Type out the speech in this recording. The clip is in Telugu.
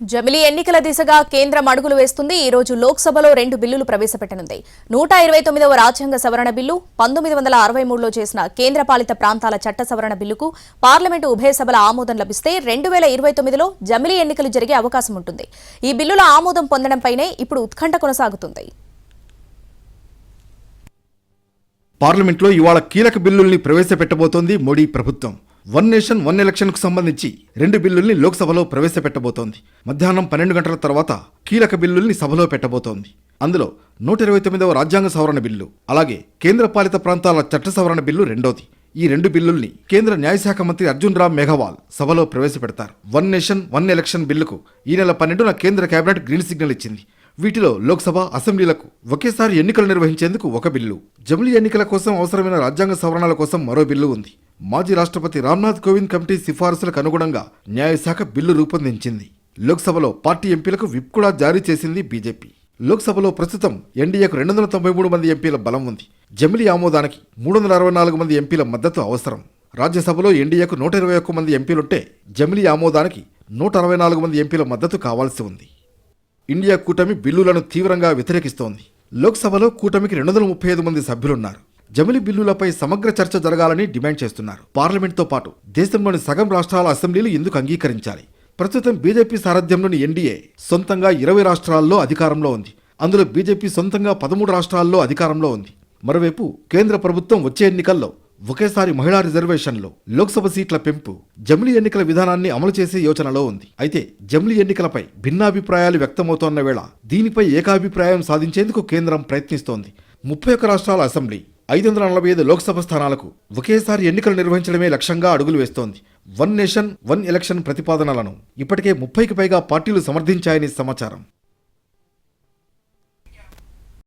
జమిలీ ఎన్నికల దిశగా కేంద్రం అడుగులు వేస్తుంది. ఈ రోజు లోక్సభలో రెండు బిల్లులు ప్రవేశపెట్టనుంది. నూట ఇరవై తొమ్మిదవ రాజ్యాంగ సవరణ బిల్లు పంతొమ్మిది వందల అరవై మూడులో చేసిన కేంద్రపాలిత ప్రాంతాల చట్ట సవరణ బిల్లుకు పార్లమెంటు ఉభయ సభల ఆమోదం లభిస్తే రెండు వేల ఇరవై తొమ్మిదిలో జమిలీ ఎన్నికలు జరిగే అవకాశం ఉంటుంది. ఈ బిల్లుల ఆమోదం పొందడంపైనే ఇప్పుడు ఉత్కంఠ కొనసాగుతుంది. పార్లమెంట్లో ఇవాళ కీలక బిల్లుల్ని ప్రవేశపెట్టబోతోంది మోడీ ప్రభుత్వం. వన్ నేషన్ వన్ ఎలక్షన్కు సంబంధించి రెండు బిల్లుల్ని లోక్సభలో ప్రవేశపెట్టబోతోంది. మధ్యాహ్నం పన్నెండు గంటల తర్వాత కీలక బిల్లుల్ని సభలో పెట్టబోతోంది. అందులో నూట ఇరవై తొమ్మిదవ రాజ్యాంగ సవరణ బిల్లు అలాగే కేంద్రపాలిత ప్రాంతాల చట్ట సవరణ బిల్లు రెండోది. ఈ రెండు బిల్లుల్ని కేంద్ర న్యాయశాఖ మంత్రి అర్జున్ రామ్ మేఘవాల్ సభలో ప్రవేశపెడతారు. వన్ నేషన్ వన్ ఎలక్షన్ బిల్లుకు ఈ నెల పన్నెండున కేంద్ర కేబినెట్ గ్రీన్ సిగ్నల్ ఇచ్చింది. వీటిలో లోక్సభ అసెంబ్లీలకు ఒకేసారి ఎన్నికలు నిర్వహించేందుకు ఒక బిల్లు. జమిలీ ఎన్నికల కోసం అవసరమైన రాజ్యాంగ సవరణల కోసం మరో బిల్లు ఉంది. మాజీ రాష్ట్రపతి రామ్నాథ్ కోవింద్ కమిటీ సిఫారసులకు అనుగుణంగా న్యాయశాఖ బిల్లు రూపొందించింది. లోక్సభలో పార్టీ ఎంపీలకు విప్ కూడా జారీ చేసింది బీజేపీ. లోక్సభలో ప్రస్తుతం ఎన్డీఏకు రెండు వందల తొంభై మూడు మంది ఎంపీల బలం ఉంది. జమిలీ ఆమోదానికి మూడు వందల అరవై నాలుగు మంది ఎంపీల మద్దతు అవసరం. రాజ్యసభలో ఎన్డీఏకు నూట ఇరవై ఒక్క మంది ఎంపీలుంటే జమిలీ ఆమోదానికి నూట అరవై నాలుగు మంది ఎంపీల మద్దతు కావాల్సి ఉంది. ఇండియా కూటమి బిల్లులను తీవ్రంగా వ్యతిరేకిస్తోంది. లోక్సభలో కూటమికి రెండు వందల ముప్పై ఐదు మంది సభ్యులున్నారు. జమిలి బిల్లులపై సమగ్ర చర్చ జరగాలని డిమాండ్ చేస్తున్నారు. పార్లమెంట్తో పాటు దేశంలోని సగం రాష్ట్రాల అసెంబ్లీలు ఎందుకు అంగీకరించాలి. ప్రస్తుతం బీజేపీ సారథ్యంలోని ఎన్డీఏ సొంతంగా ఇరవై రాష్ట్రాల్లో అధికారంలో ఉంది. అందులో బీజేపీ సొంతంగా పదమూడు రాష్ట్రాల్లో అధికారంలో ఉంది. మరోవైపు కేంద్ర ప్రభుత్వం వచ్చే ఎన్నికల్లో ఒకేసారి మహిళా రిజర్వేషన్లు లోక్సభ సీట్ల పెంపు జమిలీ ఎన్నికల విధానాన్ని అమలు చేసే యోచనలో ఉంది. అయితే జమిలీ ఎన్నికలపై భిన్నాభిప్రాయాలు వ్యక్తమవుతోన్న వేళ దీనిపై ఏకాభిప్రాయం సాధించేందుకు కేంద్రం ప్రయత్నిస్తోంది. ముప్పై ఒక్క రాష్ట్రాల అసెంబ్లీ ఐదు వందల నలభై ఐదు లోక్సభ స్థానాలకు ఒకేసారి ఎన్నికలు నిర్వహించడమే లక్ష్యంగా అడుగులు వేస్తోంది. వన్ నేషన్ వన్ ఎలక్షన్ ప్రతిపాదనలను. ఇప్పటికే ముప్పైకి పైగా పార్టీలు సమర్థించాయని సమాచారం.